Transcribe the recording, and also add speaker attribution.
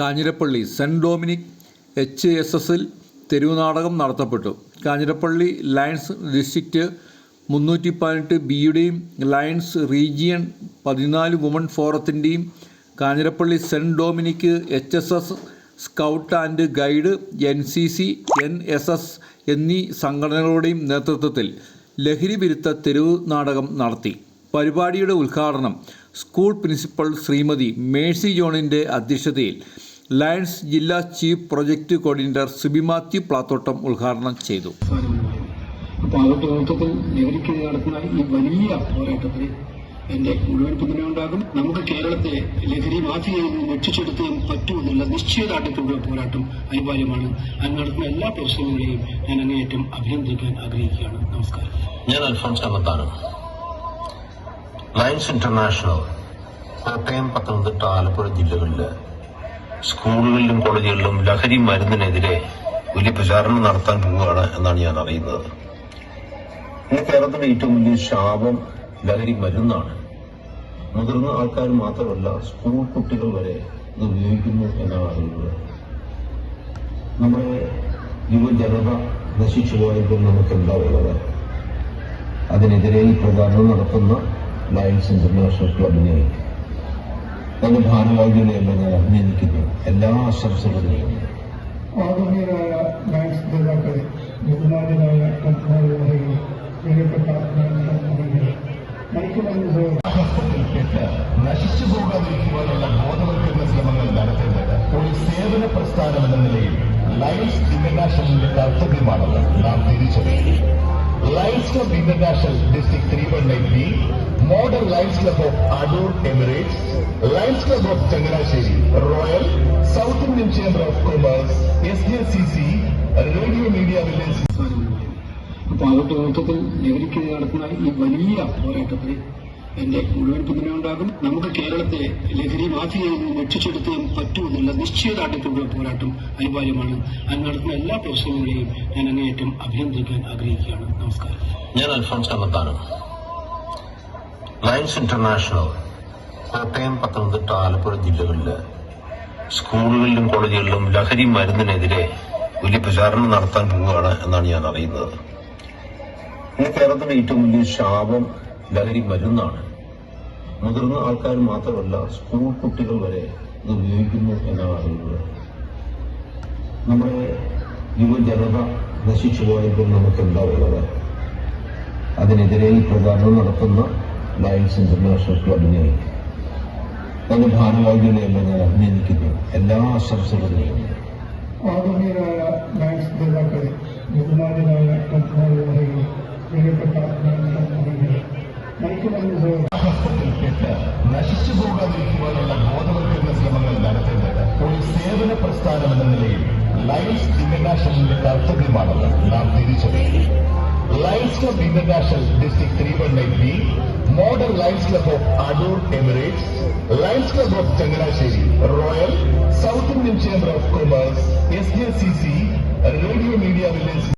Speaker 1: Kanjirappally Saint Dominic H S എസിൽ തെരുവുനാടകം നടത്തപ്പെട്ടു. കാഞ്ഞിരപ്പള്ളി ലയൺസ് ഡിസ്ട്രിക്റ്റ് മുന്നൂറ്റി പതിനെട്ട് ബിയുടെയും ലയൺസ് റീജിയൺ പതിനാല് woman ഫോറത്തിന്റെയും Kanjirappally Saint Dominic H S S scout and guide N C C N S S എന്നീ സംഘടനകളുടെയും നേതൃത്വത്തിൽ ലഹരി വിരുദ്ധ തെരുവ് നാടകം നടത്തി. പരിപാടിയുടെ ഉദ്ഘാടനം സ്കൂൾ പ്രിൻസിപ്പൽ ശ്രീമതി മേഴ്സി ജോണിന്റെ അധ്യക്ഷതയിൽ ലയൺസ് ജില്ലാ chief project coordinator Siby Mathew Plathottam ഉദ്ഘാടനം ചെയ്തു.
Speaker 2: അപ്പൊ അവരുടെ നേതൃത്വത്തിൽ ഈ വലിയ പോരാട്ടത്തിൽ എന്റെ മുഴുവൻ പിന്തുണ ഉണ്ടാകും. നമുക്ക് കേരളത്തെ ലഹരി മാഫിയയിൽ നിന്ന് രക്ഷിച്ചെടുത്തേ പറ്റുമെന്നുള്ള നിശ്ചയദാർഢ്യത്തോടുള്ള പോരാട്ടം അനിവാര്യമാണ്. അത് നടത്തുന്ന എല്ലാ പ്രശ്നങ്ങളെയും ഞാൻ അങ്ങേയറ്റം അഭിനന്ദിക്കാൻ ആഗ്രഹിക്കുകയാണ്. നമസ്കാരം.
Speaker 3: ഞാൻ അൽഫോൺസ് കമ്മത്താണ് ലയൻസ് ഇന്റർനാഷണൽ കോട്ടയം പത്തനംതിട്ട ആലപ്പുഴ ജില്ലകളിൽ സ്കൂളുകളിലും കോളേജുകളിലും ലഹരി മരുന്നിനെതിരെ വലിയ പ്രചാരണം നടത്താൻ പോവുകയാണ് എന്നാണ് ഞാൻ അറിയുന്നത്. ഇന്ന് കേരളത്തിലെ ഏറ്റവും വലിയ ശാപം ലഹരി മരുന്നാണ്. മുതിർന്ന ആൾക്കാർ മാത്രമല്ല സ്കൂൾ കുട്ടികൾ വരെ ഇത് ഉപയോഗിക്കുന്നു എന്നാണ് അറിയുന്നത്. നമ്മുടെ യുവജനത നശിച്ചു പോയപ്പോൾ നമുക്ക് എന്താ ഉള്ളത്? അതിനെതിരെ ഈ പ്രചാരണം നടത്തുന്ന ലയൻസ് ഇന്റർനാഷണൽ ക്ലബിനെ അതിന്റെ ഭാരവാഹികളെയെല്ലാം ഞാൻ അഭിനന്ദിക്കുന്നു എല്ലാ ആശംസകളും
Speaker 4: ആദരണീയരായ ലയൺസ് നേതാക്കളെ ബഹുമാനായ കൺട്രോളുകളെയും പ്രിയപ്പെട്ട ലയൺസ് മണിക്കുമെന്ന്
Speaker 5: കെട്ട് നശിച്ചു പോകാതിരിക്കുവാനുള്ള ബോധവൽക്കരണ ശ്രമങ്ങൾ നടത്തേണ്ടത് ഒരു സേവന പ്രസ്ഥാനം എന്ന നിലയിൽ ലയൺസ് ഇന്റർനാഷണലിന്റെ കർത്തവ്യമാണെന്ന് നാം തിരിച്ചറിയുന്നു. Lions club International district three one nine B model Lions club of Adoor Emirates Lions club of Changanassery royal South Indian chamber of commerce S J C C radio media village
Speaker 2: അപ്പൊ അവരുടെ നേതൃത്വത്തിൽ ലഹരിക്കെതിരെ നടത്തുന്ന ഈ വലിയ പോരാട്ടത്തിൽ എന്റെ മുഴുവൻ പിന്തുണ ഉണ്ടാകും നമുക്ക് കേരളത്തെ ലഹരി മാഫിയയിൽ നിന്ന് രക്ഷിച്ചെടുത്തേ പറ്റൂ എന്നുള്ള നിശ്ചയദാർഢ്യത്തോടുള്ള പോരാട്ടം അനിവാര്യമാണ്. അത് നടത്തുന്ന എല്ലാ പ്രശ്നങ്ങളെയും ഞാൻ അങ്ങേയറ്റം അഭിനന്ദിക്കാൻ ആഗ്രഹിക്കുകയാണ്. നമസ്കാരം.
Speaker 3: ഞാൻ അൽഫോൺസ് കണ്ണത്താനം. ലൈൻസ് ഇന്റർനാഷണൽ കോട്ടയം പത്തനംതിട്ട ആലപ്പുഴ ജില്ലകളിൽ സ്കൂളുകളിലും കോളേജുകളിലും ലഹരി മരുന്നിനെതിരെ വലിയ പ്രചാരണം നടത്താൻ പോവുകയാണ് എന്നാണ് ഞാൻ അറിയുന്നത്. ഇന്ന് കേരളത്തിന്റെ ഏറ്റവും വലിയ ശാപം ലഹരി മരുന്നാണ്. മുതിർന്ന ആൾക്കാർ മാത്രമല്ല സ്കൂൾ കുട്ടികൾ വരെ ഇത് ഉപയോഗിക്കുന്നു എന്നാണ് അറിയുന്നത്. നമ്മുടെ യുവജനത നശിച്ചു പോയപ്പോൾ നമുക്ക് എന്താ ഉള്ളത്? അതിനെതിരെ ഈ പ്രചാരണം നടത്തുന്ന ലയൻസ് ഇന്റർനാഷണൽ ക്ലബിനെ അതിന്റെ ഭാരവാഹികളെയെല്ലാം ഞാൻ അഭിനന്ദിക്കുന്നു. എല്ലാ ആശംസകളും നേരുന്നു.
Speaker 4: ആദരണീയരായ ലയൻസ് നേതാക്കളെ ബഹുമാനായ പ്രിയപ്പെട്ട
Speaker 5: പ്രസ്ഥാനം എന്ന നിലയിൽ ലയൺസ് ഇന്റർനാഷണലിന്റെ കർത്തവ്യമാണെന്ന് നാം തിരിച്ചറിയും Lions club International district three one nine B model Lions club of Adoor Emirates Lions club of Changanassery royal South Indian chamber of commerce S J C C radio media village